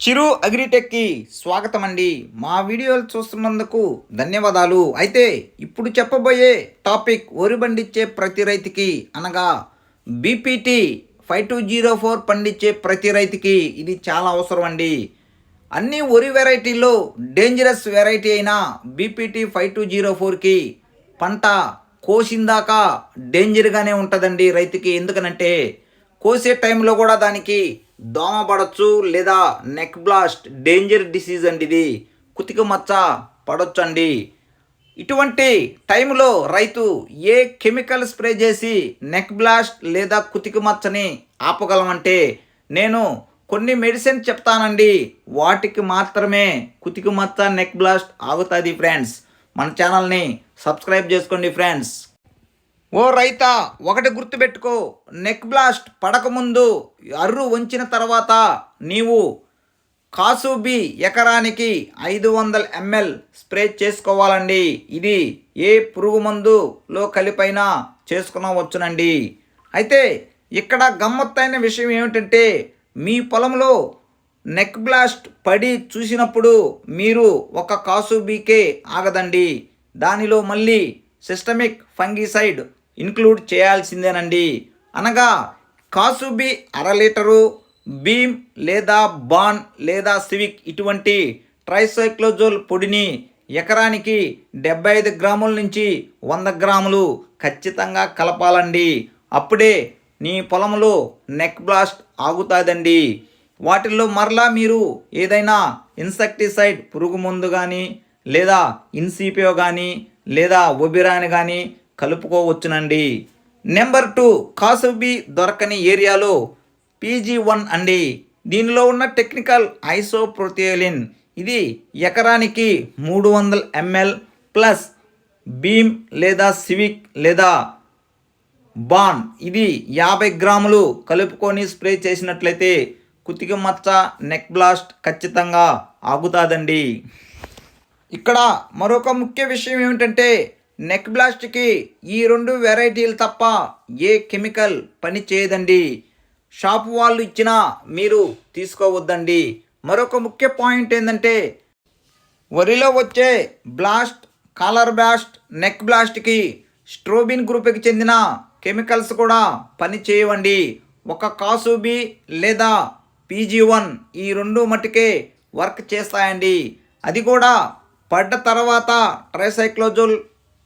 చిరు అగ్రిటెక్కి స్వాగతం అండి మా వీడియోలు చూస్తున్నందుకు ధన్యవాదాలు. అయితే ఇప్పుడు చెప్పబోయే టాపిక్ వరి పండించే ప్రతి రైతుకి అనగా BPT five two zero four పండించే ప్రతి రైతుకి ఇది చాలా అవసరం అండి అన్ని వరి వెరైటీల్లో డేంజరస్ వెరైటీ అయిన బీపీటీ ఫైవ్ టూ జీరో ఫోర్కి పంట కోసిందాక డేంజర్గానే ఉంటుందండి రైతుకి. ఎందుకనంటే కోసే టైంలో కూడా దానికి దోమ పడవచ్చు లేదా నెక్ బ్లాస్ట్ డేంజర్ డిసీజ్ అండి ఇది కుతిక మచ్చ పడవచ్చు అండి ఇటువంటి టైంలో రైతు ఏ కెమికల్ స్ప్రే చేసి నెక్ బ్లాస్ట్ లేదా కుతిక మచ్చని ఆపగలమంటే నేను కొన్ని మెడిసిన్ చెప్తానండి. వాటికి మాత్రమే కుతిక మచ్చ నెక్ బ్లాస్ట్ ఆగుతుంది ఫ్రెండ్స్. మన ఛానల్ని సబ్స్క్రైబ్ చేసుకోండి ఫ్రెండ్స్. ఓ రైతా ఒకటి గుర్తుపెట్టుకో. నెక్ బ్లాస్ట్ పడకముందు అర్రు వంచిన తర్వాత నీవు కాసుబి ఎకరానికి ఐదు వందల ఎంఎల్ స్ప్రే చేసుకోవాలండి. ఇది ఏ పురుగు మందులో కలిపైనా చేసుకునవచ్చునండి. అయితే ఇక్కడ గమ్మత్తైన విషయం ఏమిటంటే మీ పొలంలో నెక్ బ్లాస్ట్ పడి చూసినప్పుడు మీరు ఒక కాసుబీకే ఆగదండి. దానిలో మళ్ళీ సిస్టమిక్ ఫంగిసైడ్ ఇన్క్లూడ్ చేయాల్సిందేనండి. అనగా కాసుబి అర లీటరు బీమ్ లేదా బాన్ లేదా సివిక్ ఇటువంటి ట్రైసైక్లోజోల్ పొడిని ఎకరానికి డెబ్బై ఐదు గ్రాముల నుంచి వంద గ్రాములు ఖచ్చితంగా కలపాలండి. అప్పుడే నీ పొలంలో నెక్ బ్లాస్ట్ ఆగుతుందండి. వాటిల్లో మరలా మీరు ఏదైనా ఇన్సెక్టిసైడ్ పురుగు మందు కానీ లేదా ఇన్సిపియో కానీ లేదా ఒబిరాని కానీ కలుపుకోవచ్చునండి. నెంబర్ టూ కాసుబి దొరకని ఏరియాలో పీజీ వన్ అండి. దీనిలో ఉన్న టెక్నికల్ ఐసోప్రోథియోలిన్ ఇది ఎకరానికి మూడు వందల ఎంఎల్ ప్లస్ బీమ్ లేదా సివిక్ లేదా బాన్. ఇది యాభై గ్రాములు కలుపుకొని స్ప్రే చేసినట్లయితే కుతికి మచ్చ నెక్ బ్లాస్ట్ ఖచ్చితంగా ఆగుతాదండి. ఇక్కడ మరొక ముఖ్య విషయం ఏమిటంటే నెక్ బ్లాస్ట్కి ఈ రెండు వెరైటీలు తప్ప ఏ కెమికల్ పని చేయదండి షాప్ వాళ్ళు ఇచ్చినా మీరు తీసుకోవద్దండి. మరొక ముఖ్య పాయింట్ ఏంటంటే వరిలో వచ్చే బ్లాస్ట్ కాలర్ బ్లాస్ట్ నెక్ బ్లాస్ట్కి స్ట్రోబిన్ గ్రూప్కి చెందిన కెమికల్స్ కూడా పని చేయవండి ఒక కాసుబి లేదా పీజీ వన్ ఈ రెండు మటుకే వర్క్ చేస్తాయండి. అది కూడా పడ్డ తర్వాత ట్రైసైక్లోజోల్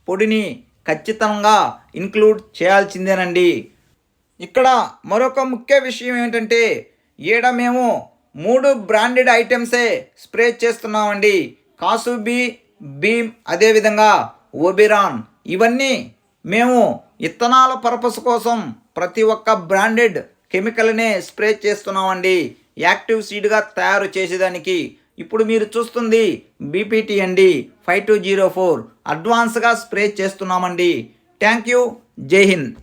పొడిని ఖచ్చితంగా ఇంక్లూడ్ చేయాల్సిందేనండి. ఇక్కడ మరొక ముఖ్య విషయం ఏంటంటే ఈడ మేము మూడు బ్రాండెడ్ ఐటమ్సే స్ప్రే చేస్తున్నామండి. కాసుబీ బీమ్ అదేవిధంగా ఓబిరాన్ ఇవన్నీ మేము ఇత్తనాల పర్పస్ కోసం ప్రతి ఒక్క బ్రాండెడ్ కెమికల్నే స్ప్రే చేస్తున్నామండి. యాక్టివ్ సీడ్గా తయారు చేసేదానికి. ఇప్పుడు మీరు చూస్తుంది బీపీటీ అండి ఫైవ్ టూ జీరో ఫోర్. అడ్వాన్స్గా స్ప్రే చేస్తున్నామండి. Thank you. జై హింద్.